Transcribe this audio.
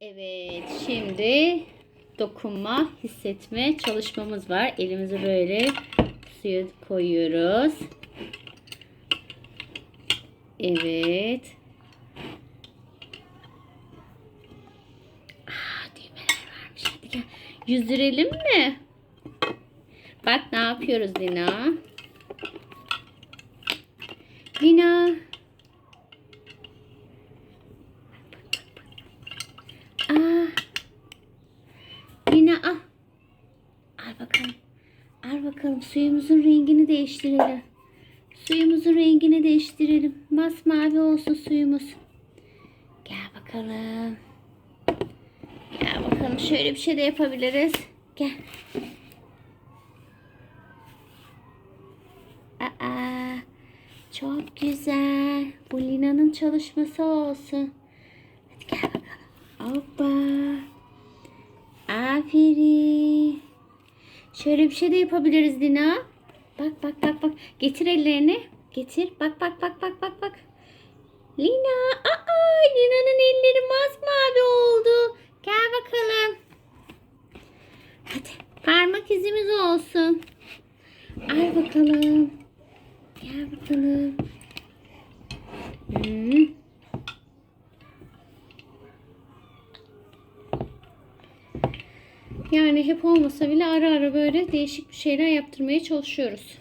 Evet, şimdi dokunma, hissetme çalışmamız var. Elimizi böyle suya koyuyoruz. Evet. Aa, düğmeler varmış. Hadi gel. Yüzdürelim mi? Bak ne yapıyoruz Lina. Lina. Aa. Lina al. Al bakalım. Al bakalım suyumuzun rengini değiştirelim. Suyumuzun rengini değiştirelim. Masmavi olsun suyumuz. Gel bakalım. Gel bakalım şöyle bir şey de yapabiliriz. Gel. Aa, çok güzel. Bu Lina'nın çalışması olsun. Hadi gel bakalım. Hoppa. Aferin. Şöyle bir şey de yapabiliriz Lina. Bak bak bak bak. Getir ellerini. Getir. Bak bak bak bak bak bak. Lina. Aa, Lina'nın elleri masmavi oldu. Gel bakalım. Hadi parmak izimiz olsun. Al bakalım. Gel bakalım. Hmm. Yani hep olmasa bile ara ara böyle değişik bir şeyler yaptırmaya çalışıyoruz.